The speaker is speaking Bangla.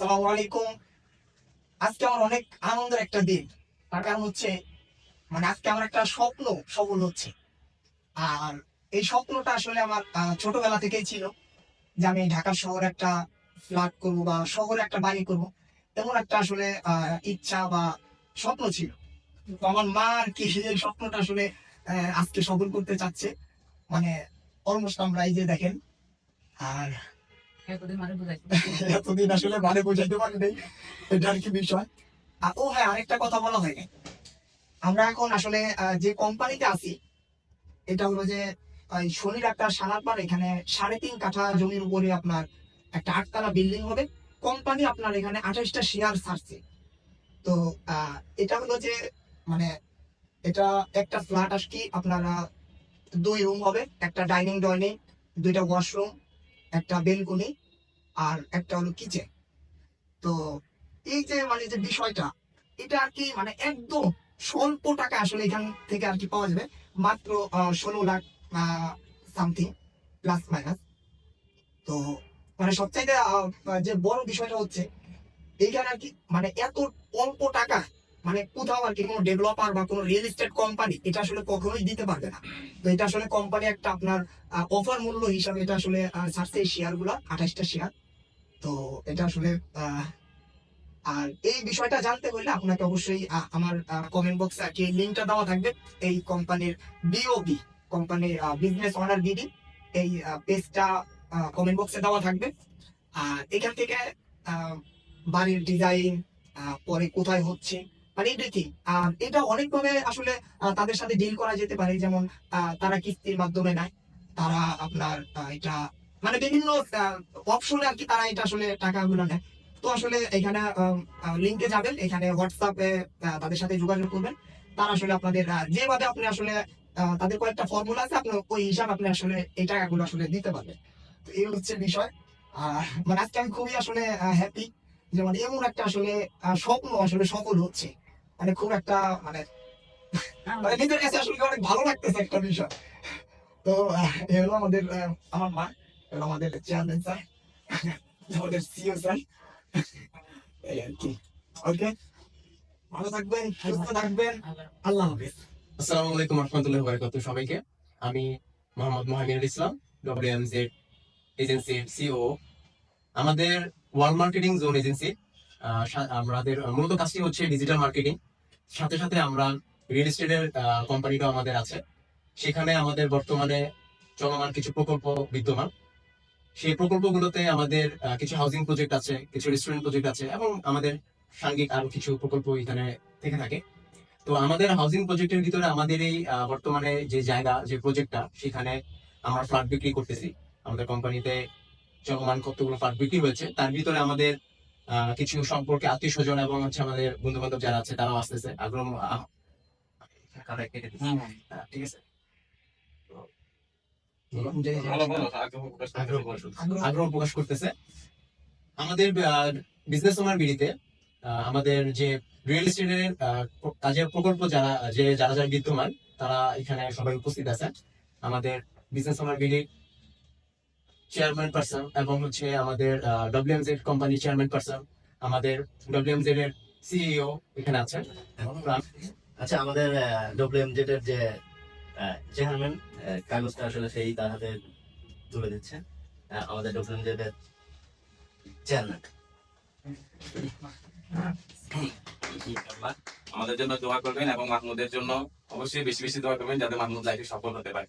আসসালামু আলাইকুম আজকে আমার অনেক আনন্দের একটা দিন। তার কারণ হচ্ছে মানে আজকে আমার একটা স্বপ্ন সফল হচ্ছে। আর এই স্বপ্নটা আসলে আমার ছোটবেলা থেকেই ছিল যে আমি ঢাকা শহরে একটা ফ্ল্যাট করব বা শহরে একটা বাড়ি করব। এমন একটা আসলে ইচ্ছা বা স্বপ্ন ছিল। আমার মা আর কি এই স্বপ্নটা আসলে আজকে সফল করতে চাচ্ছে। মানে অলমোস্ট আমরা এই যে দেখেন, আর এতদিন আসলে মানে বোঝাইতে পারি নাই এটা আর কি বিষয়? আর ও হ্যাঁ আরেকটা কথা বলা হয়নি। আমরা এখন আসলে যে কোম্পানিতে আছি এটা হলো যে ওই শনির একটা সালার পার এখানে সাড়ে তিন কাঠা জমির উপরে আপনার একটা আটতলা বিল্ডিং হবে। কোম্পানি আপনার এখানে আঠাশটা শেয়ার ছাড়ছে। তো আহ, এটা হলো যে মানে এটা একটা ফ্ল্যাট আর কি আপনারা দুই রুম হবে। একটা ডাইনিং ডাইনিং দুইটা ওয়াশরুম একটা বেলকনি আর একটা হলো কিচেন তো এই যে মানে যে বিষয়টা, এটা আর কি মানে একদম স্বল্প টাকা আসলে এখান থেকে আর কি পাওয়া যাবে। মাত্র ষোলো লাখ সামথিং প্লাস মাইনাস তো মানে সবচাইতে যে বড় বিষয়টা হচ্ছে, এইখানে আর কি মানে এত অল্প টাকা মানে কোথাও আর কি কোনো ডেভেলপার বা কোনো রিয়েল এস্টেট কোম্পানি এটা আসলে কখনোই দিতে পারবে না। তো এটা আসলে কোম্পানি একটা আপনার অফার মূল্য হিসাবে এটা আসলে ছাড়ছে এই শেয়ারগুলা, আঠাশটা শেয়ার তো এটা আসলে আর এই বিষয়টা জানতে হলে আপনাকে অবশ্যই আমার কমেন্ট বক্সে আর কি লিঙ্কটা দেওয়া থাকবে। এই কোম্পানির বিওবি কোম্পানির বিজনেস অনার বিডি এই পেজটা কমেন্ট বক্সে দেওয়া থাকবে। আর এখান থেকে বাড়ির ডিজাইন পরে কোথায় হচ্ছে মানে এভরিথিং এটা অনেকভাবে আসলে তাদের সাথে ডিল করা যেতে পারে। যেমন তারা কিস্তির মাধ্যমে নেয়, তারা আপনার এটা মানে বিভিন্ন অপশনে আর কি তারা এটা আসলে টাকাগুলো নেয়। তো আসলে এখানে লিঙ্কে যাবেন এখানে হোয়াটসঅ্যাপে তাদের সাথে যোগাযোগ করবেন। তারা আসলে আপনাদের যেভাবে আপনি আসলে তাদের কয়েকটা ফর্মুলা আছে আপনি ওই হিসাব আপনি আসলে এই টাকাগুলো আসলে দিতে পারবেন। তো এই হচ্ছে বিষয়। আর মানে আজকে আমি খুবই আসলে হ্যাপি যে মানে এমন একটা আসলে স্বপ্ন আসলে সফল হচ্ছে। মানে খুব একটা মানে মানে নিজের কাছে আসলে অনেক ভালো লাগতেছে একটা বিষয়। তো এ হলো আমাদের আমার মা। আমাদের চেয়ারম্যান এই আর কি। ওকে? ভালো থাকবেন, সুস্থ থাকবেন। আল্লাহ হাফিজ। আসসালামু আলাইকুম সবাইকে। আমি মোহাম্মদ মোহামিনুল ইসলাম সিও আমাদের ওয়াল মার্কেটিং জোন এজেন্সি আমাদের মূলত কাজটি হচ্ছে ডিজিটাল মার্কেটিং। সাথে সাথে আমরা রিয়েল এস্টেটের কোম্পানিটাও আমাদের আছে। সেখানে আমাদের বর্তমানে চলমান কিছু প্রকল্প বিদ্যমান। সেই প্রকল্পগুলোতে আমাদের কিছু হাউজিং প্রজেক্ট আছে কিছু রেস্টুরেন্ট প্রজেক্ট আছে এবং আমাদের সাংঘিক আরও কিছু প্রকল্প এখানে থেকে থাকে। তো আমাদের হাউজিং প্রজেক্টের ভিতরে আমাদের এই বর্তমানে যে জায়গা যে প্রজেক্টটা সেখানে আমরা ফ্ল্যাট বিক্রি করতেছি। আমাদের কোম্পানিতে চলমান কতগুলো ফ্ল্যাট বিক্রি হয়েছে তার ভিতরে আমাদের আহ, কিছু সম্পর্কে আত্মীয় স্বজন এবং হচ্ছে আমাদের বন্ধু বান্ধব যারা আছে তারাও আসতেছে। আগ্রহ দিচ্ছি। হ্যাঁ, ঠিক আছে। আগ্রহ প্রকাশ- আগ্রহ প্রকাশ করতেছে। আমাদের বিজনেস ওনার বিড়িতে আহ, আমাদের যে রিয়েল এস্টেটের কাজের প্রকল্প যারা যে যারা যারা বিদ্যমান তারা এখানে সবাই উপস্থিত আছেন। আমাদের business owner BD chairman person এবং হচ্ছে আমাদের ডব্লিউএমজেড কোম্পানির চেয়ারম্যান পার্সন আমাদের ডব্লিউএমজেড এর সিইও এখানে আছেন। আচ্ছা আমাদের ডব্লিউএমজেড এর যে চেয়ারম্যান কাগজটা আসলে সেই তার হাতে তুলে দিচ্ছে আহ, আমাদের ডব্লিউএমজেড এর চেয়ারম্যান। আমাদের জন্য দোয়া করবেন এবং মাহমুদের জন্য অবশ্যই বেশি বেশি দোয়া করবেন যাতে মাহমুদ লাইফে সফল হতে পারে।